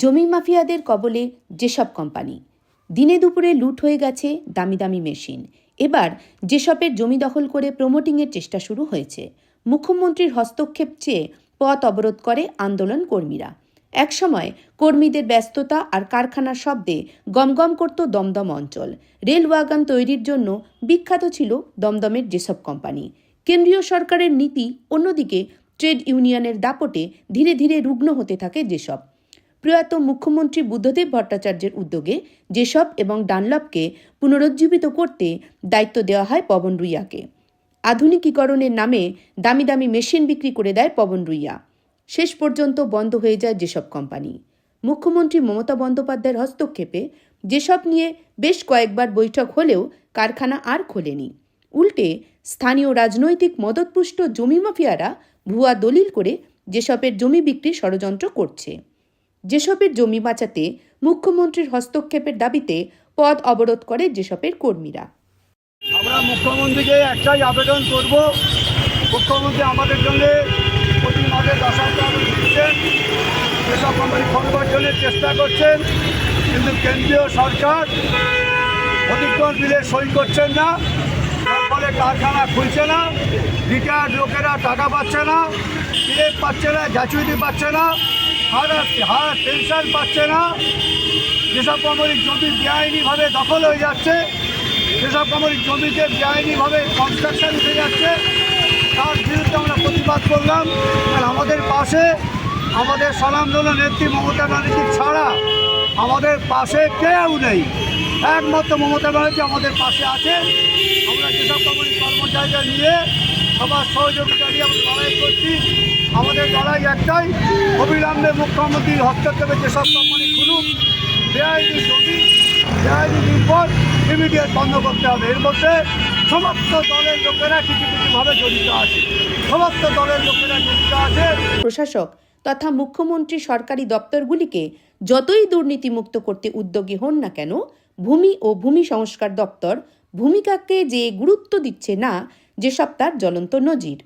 জমি মাফিয়াদের কবলে যেসব কোম্পানি, দিনে দুপুরে লুট হয়ে গেছে দামি দামি মেশিন। এবার যেসবের জমি দখল করে প্রমোটিংয়ের চেষ্টা শুরু হয়েছে, মুখ্যমন্ত্রীর হস্তক্ষেপ চেয়ে পথ অবরোধ করে আন্দোলন কর্মীরা। একসময় কর্মীদের ব্যস্ততা আর কারখানার শব্দে গমগম করত দমদম অঞ্চল। রেল ওয়াগন তৈরির জন্য বিখ্যাত ছিল দমদমের যেসব কোম্পানি। কেন্দ্রীয় সরকারের নীতি অন্যদিকে ট্রেড ইউনিয়নের দাপটে ধীরে ধীরে রুগ্ন হতে থাকে যেসব। প্রয়াত মুখ্যমন্ত্রী বুদ্ধদেব ভট্টাচার্যের উদ্যোগে যেসব এবং ডানলপকে পুনরুজ্জীবিত করতে দায়িত্ব দেওয়া হয় পবন রুইয়াকে। আধুনিকীকরণের নামে দামি দামি মেশিন বিক্রি করে দেয় পবন রুইয়া। শেষ পর্যন্ত বন্ধ হয়ে যায় যেসব কোম্পানি। মুখ্যমন্ত্রী মমতা বন্দ্যোপাধ্যায়ের হস্তক্ষেপে যেসব নিয়ে বেশ কয়েকবার বৈঠক হলেও কারখানা আর খোলেনি। উল্টে স্থানীয় রাজনৈতিক মদতপুষ্ট জমি মাফিয়ারা ভুয়া দলিল করে যেসবের জমি বিক্রির ষড়যন্ত্র করছে। যেসবের জমি বাঁচাতে মুখ্যমন্ত্রীর হস্তক্ষেপের দাবিতে পদ অবরোধ করে যেসবের কর্মীরা। আমরা মুখ্যমন্ত্রীকে একটাই আবেদন করব, মুখ্যমন্ত্রী আমাদের জন্য প্রতি মাসে দশ হাজার দিচ্ছেন যেসব কোম্পানি খোলবার জন্য চেষ্টা করছেন, কিন্তু কেন্দ্রীয় সরকার অধিগ্রহণ বিলে সই করছেন না। তার ফলে কারখানা খুলছে না রিটায়ার্ড লোকেরা টাকা পাচ্ছে না পিএফ পাচ্ছে না গ্যাচুইটি পাচ্ছে না। হার পেনশন পাচ্ছে না। যেসব কোম্পানির জমি বেআইনিভাবে দখল হয়ে যাচ্ছে, যেসব কোম্পানির জমিতে বেআইনিভাবে কনস্ট্রাকশন উঠে যাচ্ছে, তার বিরুদ্ধে আমরা প্রতিবাদ করলাম। আর আমাদের পাশে আমাদের স্বনামধন্য নেত্রী মমতা ব্যানার্জি ছাড়া আমাদের পাশে কেউ নেই। একমাত্র মমতা ব্যানার্জি আমাদের পাশে আছে। আমরা যেসব কোম্পানির কর্মচারীরা নিয়ে সবার সহযোগিতা নিয়ে আমরা লড়াই করছি আমাদের লড়াই একটাই, অবিলম্বে মুখ্যমন্ত্রীর হস্তক্ষেপে যেসব কোম্পানি খুলুক, বেআইনি জমি বেআইনি নির্ভর ইমিডিয়েট বন্ধ করতে হবে। এর মধ্যে সমস্ত দলের লোকেরা কিছু কিছুভাবে জড়িত আছে। সমস্ত দলের লোকেরা জড়িত আছে। প্রশাসক তথা মুখ্যমন্ত্রী সরকারি দপ্তরগুলিকে যতই দুর্নীতিমুক্ত করতে উদ্যোগী হন না কেন, ভূমি ও ভূমি সংস্কার দপ্তর ভূমিকাকে যে গুরুত্ব দিচ্ছে না, যেসব তার জ্বলন্ত নজির।